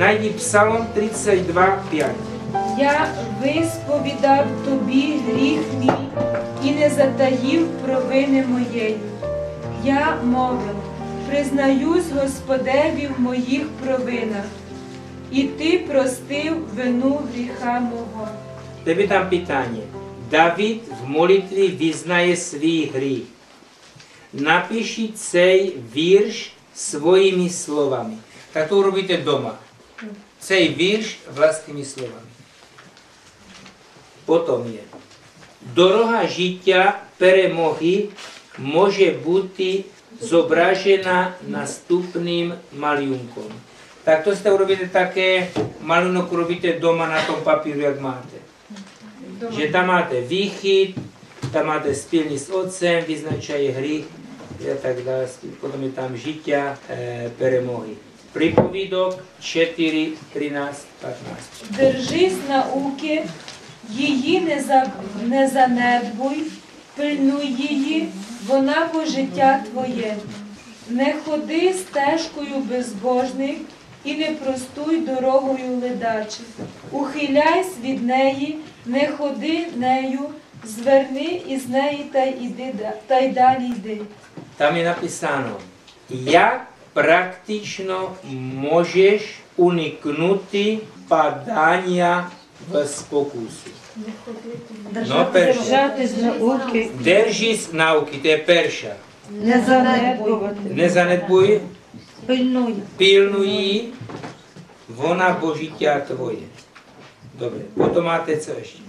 Найди Псалом 32, 5. Я висповідав тобі гріх мій і не затаїв провини моєї. Я мовив, признаюсь Господеві в моїх провинах, і ти простив вину гріха мого. Тебе там питання. Давид в молитві визнає свій гріх. Напишіть цей вірш своїми словами. Так то робите вдома. Цей вірш власними словами. Потім є. Дорога життя перемоги може бути зображена наступним малюнком. Так то сте робите таке малюнок робите вдома на тому папіру, як маєте. Že tam máte výchyt, tam máte spilní s otcem, vyznačají hřích a tak dále. Potom je tam žitia, e, перемоги. Приповідок 4, 13, 15. Держись науки, її не, за, не занедбуй, пильнуй її, вона бо життя твоє. Не ходи стежкою безбожних і не простуй дорогою ледачих. Ухиляйся від неї, не ходи нею, зверни із неї та й, та й далі йди. Там je napsáno, jak praktično můžeš uniknuti padania v spokusu. No, перше. Держати з науки, Держись науки, to je перша. не занедбувати, Не занедбуй, пильнуй. пильнуй її, вона бо життя твоє. Добре, потім мати це ще.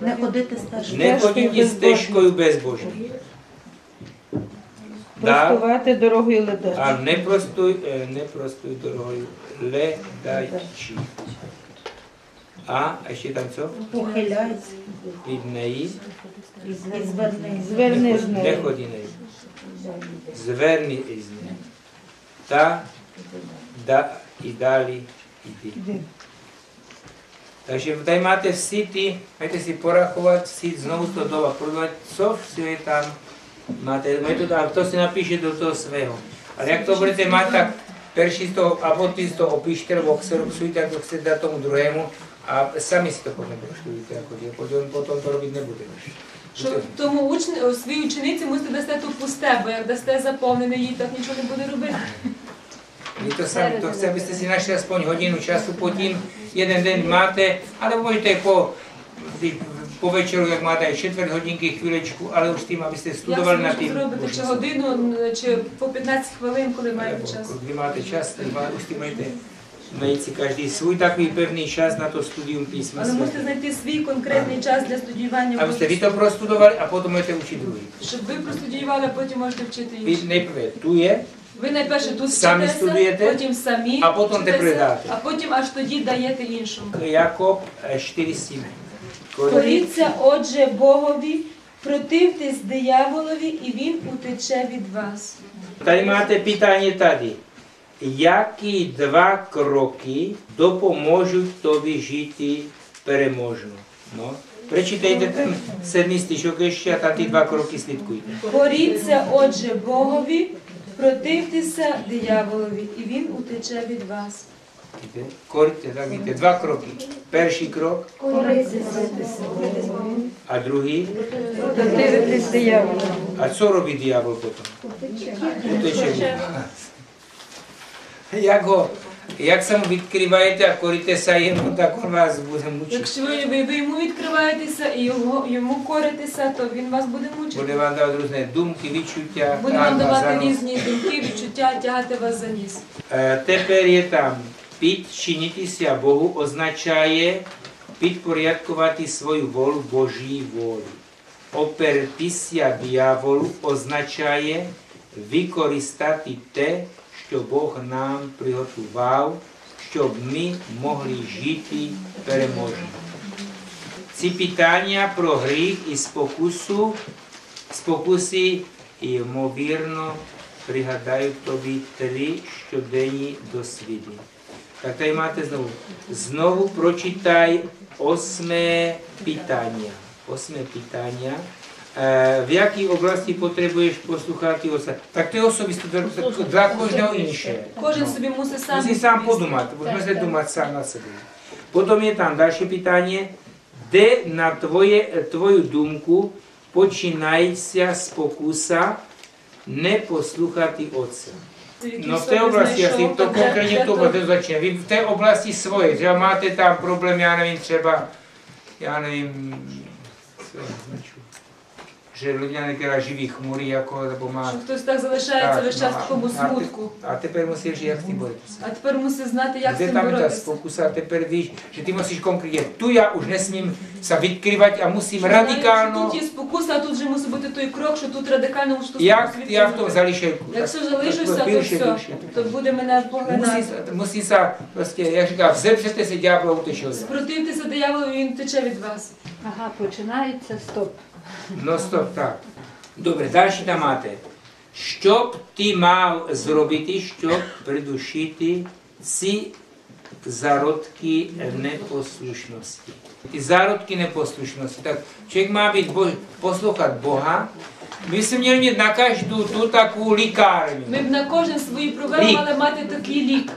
Не ходити стежкою. Не ходіть стежкою безбожною. Простувати дорогою ледачі. а не простою, е, не простою дорогою, ледачі. А, а ще там що? Ухиляйся Від неї. і зверни. Зверни з Не ході нею. Зверни із нею. Та, да, і далі йди. Takže tady máte всі ті, маєте си порахувати, всі знову то дома, продавати, що все є там. Máte метод, а хто си напише до того свого. Але як то будете мати, так перші з того, або ти з того опишете, або ксероксуєте, як хочете дати тому другому, а самі си то потім проштуєте, як хочете, потім, потім то робити не будете. Що тому учні, о, своїй учениці мусите дасте тут пусте, бо як дасте заповнене, їй так нічого не буде робити. My to sami, to chce, abyste si našli aspoň hodinu času potom, jeden den máte, ale můžete po, kdy- po večeru, jak máte čtvrt hodinky, chvílečku, ale už tím, abyste Як studovali це na можна tím. зробити? Чи годину, чи по 15 хвилин, коли маєте час? Kdy máte čas, tak má, už tím máte najít si každý svůj takový pevný čas na to studium písma Але можете знайти свій конкретний час для студіювання, vy Божого to prostudovali a potom budete učit druhý. щоб ви простудіювали, а потім можете вчити інших. nejprve tu je, Ви найперше тут Самі вчитеся, студуєте, потім самі а потім вчитеся, а потім аж тоді даєте іншому. Jakob eh, 4.7. Коріться, отже, Богові, противтесь дияволові, і він утече від вас. Tady máte pytanie tady. Які два кроки допоможуть тобі жити переможно? Ну, прочитайте там седмий стишок ще, а та ті два кроки слідкуйте. Коріться, отже, Богові, противтеся дияволові, і він утече від вас. Корите, так, видите, два кроки. Перший крок, а другий. А що робить диявол потім? Утече. Як, го, як саме відкриваєте, а коритеся йому, так він вас буде мучити. Якщо ви, ви, ви йому відкриваєтеся і його, йому коритеся, то він вас буде мучити. Буде вам давати різні думки, відчуття. Буде вам давати різні думки, відчуття, тягати вас за ніс. Е, Тепер є там підчинитися Богу означає підпорядкувати свою волю Божій волі. Опертися дияволу означає використати те, що Бог нам приготував, щоб ми могли жити переможно. Ці питання про гріх і спокусу, спокуси, ймовірно, пригадають тобі три щоденні досвіди. Так tady máte znovu. Znovu pročítaj osmé питання. Osmé питання. е, в якій області потребуєш послухати Отця. Так це особисто для, для кожного інше. Кожен собі мусить сам Musí sám відповісти. podumať, Так, musíme sa так. думať sám na sebe. Potom je tam ďalšie pytanie, kde na tvoje, tvoju думку починається спокуса не послухати Отця. No v té oblasti, ja si to konkrétně to to začne. Vy v té oblasti svoje, že máte tam problém, já nevím, třeba, já nevím, co je, že ľudia niekedy živí chmúry, ako, lebo má... Що хтось так залишається Так, весь час в ну, такому а ти- смутку. A tepер musíš, jak s tým. А тепер мусить знати, як з Kde цим tam je tá боротися. spokusa, tepер víš, že ty musíš konkrétne, tu ja už nesmím sa vykrývať a musím Знаєш, radikálno, Тут є спокуса, а тут вже мусить бути той крок, що тут радикально що ja v tom бути. zališejku. Якщо tak то все, то буде мене поглинати. musí sa, proste, jak říká, vzepřete se ďábla utečil. Спротивтеся дияволу, він тече від вас. Ага, починається стоп. No stop, tak. Dobre, ďalší tam máte. Що б ти мав зробити, щоб придушити ці зародки непослушності? Ті зародки непослушності. Так, poslouchat Boha. My jsme měli mít na každou tu takovou likárňu. Ми б на кожен свої проблеми мали мати такий лік.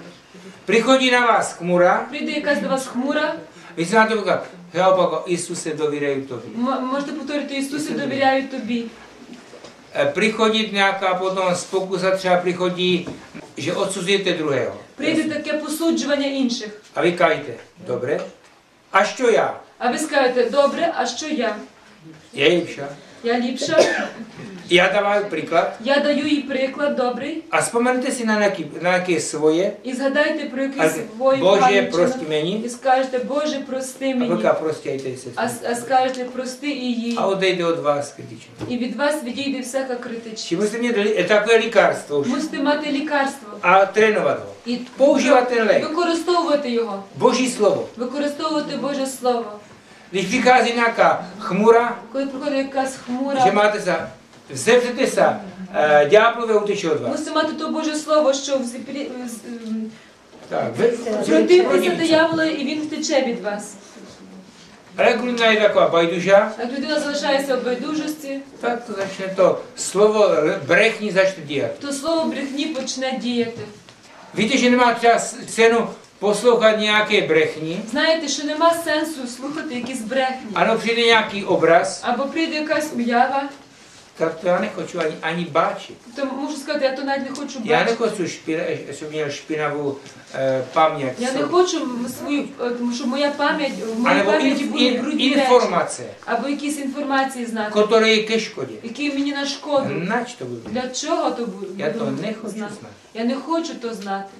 Приходí na vás chmura, Прийде якась до вас хмура, vy se na to říkáte, já opako, Isuse, dovírají tobě. м- можете повторити Ісусі, довіряю тобі. E, Приходить nějaká potom spokusa, třeba přichodí, že odsuzujete druhého. Прийде таке посуджування інших. A vy кажете, добре, а що я? А ви скажете, добре, а що я? Я ліпша. Я ліпша, Я даваю приклад. я даю їй приклад добрий. Si na nějaké, na nějaké svoje. І згадайте про якийсь свої Bože, прости мені. І скажете, Боже, прости мені. vlka prostějte se. А, а скажете, прости і їй. A odejde od vás kritičně. І від вас відійде всяка критичність. Či musíte mít li- takové lékařstvo. Мусите мати лікарство trénovat ho. і ten lék. використовувати його, Boží slovo. використовувати Боже Слово. Přichází nějaká chmura, Коли приходить якась že хмура, máte uh, ďáblové utečí od vás. мусите мати то Боже Слово, що взіпрі- з- м, противтеся дияволу і він втече від вас. Ale jak людина je taková bajduža, Як людина залишається в байдужості, tak to začne to slovo r- brechní začne dělat. то слово брехні почне діяти. Nemá třeba s- cenu poslouchat nějaké brechní, Знаєте, що нема сенсу слухати якісь брехні. ano, přijde nějaký obraz, Або прийде якась уява, tak to já nechoču ani, ani báčit. то можу сказати, я то навіть не хочу бачити. nechoču, špina, щоб měl špinavou e, paměť. Я не хочу свою, е, тому що моя пам'ять, в моїй пам'яті in, брудні речі. Або якісь інформації знати, je ke škodě. які мені на шкоду. Nač to budu? Для чого то буду? Já to буду nechoču знати? Я не хочу то знати.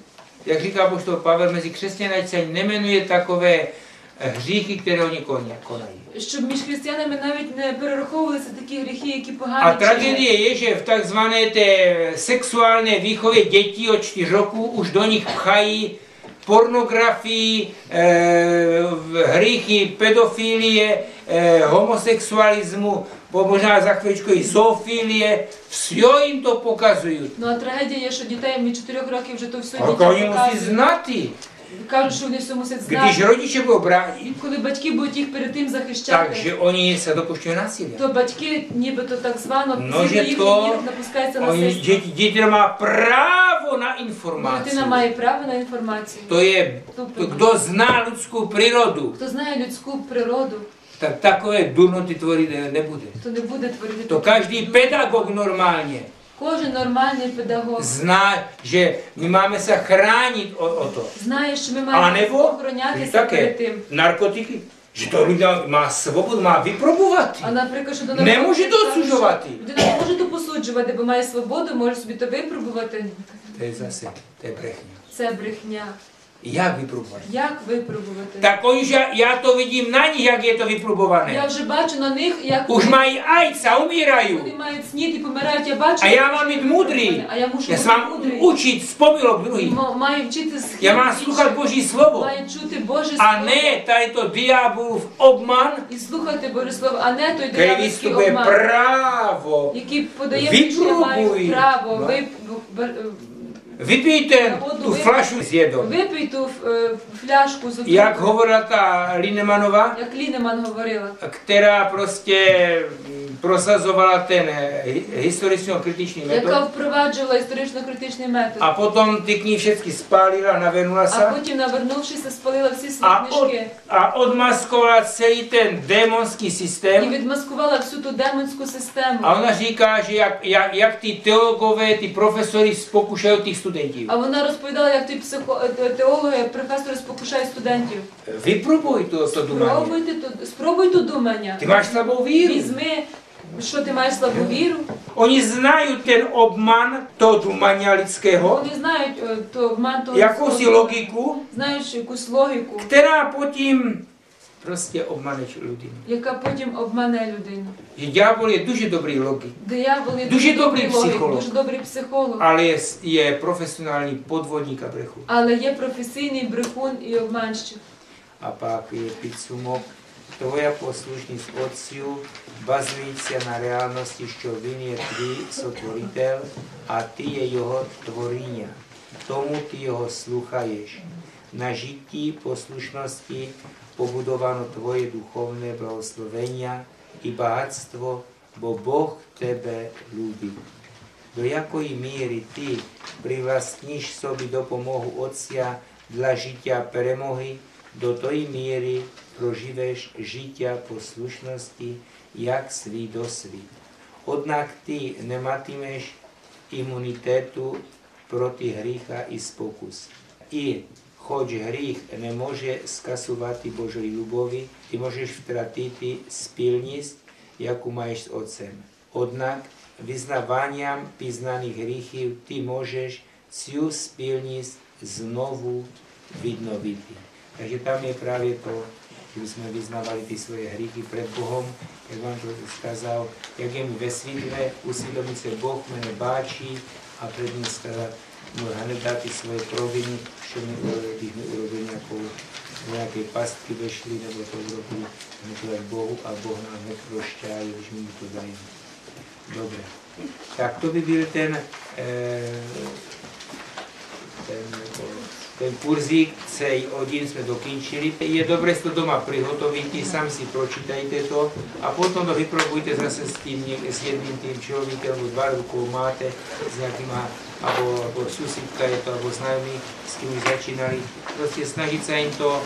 Jak říká poštol Pavel, mezi křesťany ať se nemenuje takové eh, hříchy, které oni. Щоб між християнами навіть не перераховувалися такі гріхи, які погані. чинять. tragédie je, že v takzvané té sexuální výchově dětí od 4 roku už do nich pchají pornografii, e, hříchy, pedofilie, e, homosexualismu, po- možná za chvíličku i zoofilie, все jim to pokazují. Ну а трагедія є, що дітей від 4 років вже то все дітям oni musí показують. znati. Кажуть, що вони все мусять Když знати. rodiče budou bránit, Коли батьки будуть їх перед тим захищати, takže oni se dopušťují násilí. то батьки нібито так звано Ну, згідно же їх то- їх напускається на Oni, насильство. děti, děti má právo na informaci. Дитина має право на інформацію. To je, to, Тобто, kdo zná lidskou přírodu, хто знає людську природу, tak takové durnoty tvořit ne- nebude. то не буде творити. To každý pedagog normálně Кожен нормальний педагог zná, що ми маємо o, o знає, що ми маємо охоронятися перед тим. Наркотики. Що то людина має свободу, має випробувати. А наприклад, щодо Не може досуджувати. що осуджувати. Людина не може то посуджувати, бо має свободу, може собі то випробувати. Це je це брехня. Це брехня. Jak vyprobovat? Як випробувати? Tak oni, že já to vidím na nich, jak je to Я вже бачу на них, як Už вони, mají AIDS a вони мають снід і помирають. Я бачу. A já mám být mudrý. А я мушу Já se бути мудрий. učit z pomilok druhých. М- Маю вчити з Já mám sluchat Boží slovo. Маю чути Боже Слово. ne tady to diabolův obman, І слухати Боже Слово, а не той který диявольський vystupuje обман, právo який подає, що я маю Випробуй. право б- Tu vypij. flašu s jedom. Випий ту е, фляжку з Jak отрутою, hovorila ta Linemanová, як Лінеман говорила. která prostě mm, prosazovala ten eh, hi- historicko-kritičný яка metod. впроваджувала історично-критичний метод. A potom ty knihy všechny spálila, navenula А se потім, навернувшися, спалила всі свої a, od, книжки a odmaskovala celý ten démonský і systém. відмаскувала всю ту демонську систему. A ona říká, že jak, jak, jak ty teologové, ty profesory spokушають těch studentů. А вона розповідала, як ті психо... е, теологи, професори спокушають студентів. Vyprobuj to, to думание. Спробуйте ту, спробуй ту думання. Ty máš slabou víru. Візьми, що ти маєш слабу віру. Oni znají ten obman toho думання lidského, Вони знають е, то обман того jakousi logiku, знають якусь логіку, která потім prostě obmane людину. яка потім обмане людину. Že ďábel je дуже dobrý logik, Диявол є Дуже дуже добрий добрий психолог. дуже добрий психолог, ale je, je profesionální podvodník a brechu. але є професійний брехун і обманщик. A pak je підсумок. Tvoja poslušність Otцю базується на реальності, що Він є твій сотворитель, а ти є Його творіння. Тому ти Його слухаєш. На житті послушності побудовано Твоє духовне благословення і багатство, бо Бог тебе любить. До якої міри ти привластніш собі допомогу Отця для життя перемоги, до тої міри проживеш життя послушності як свій досвід. Однак ти не матимеш імунітету проти гріха і спокус. І хоч гріх не може скасувати Божої любові, ти можеш втратити спільність, яку маєш з Отцем. Однак визнаванням пізнаних гріхів ти можеш цю спільність знову відновити. Takže tam je práve to, keby sme vyznávali tie svoje hříchy pred Bohom, jak vám to skázal, jak je mi vesvidle, usvědomit se Boh mene báčí a pred ním skázať, môj hnedá tie svoje proviny, čo mi urobili, mi urobili nejakou nejakej pastky vešli, nebo to urobili, my Bohu a Boh nám neprošťa, už mi to dajú. Dobre. Tak to by byl ten, eh, ten, ten ten kurzík celý hodín sme dokončili. Je dobre si to doma prihotovíte, sami si pročítajte to a potom to vyprobujte zase s, tým, s jedným tým človekom, alebo dva rukou máte, s nejakým, alebo, alebo susedka je to, alebo známy, s kým začínali. Proste snažiť sa im to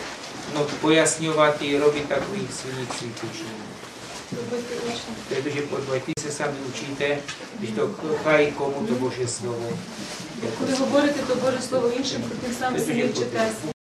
no, pojasňovať i robiť takú ich cvičení. Робити учні. Protože podvoj, ty se sami učíte, když to chají komu to Bože slovo. Jako Коли говорите, то Боже Слово іншим, тим самим Це собі дуже вчитеся.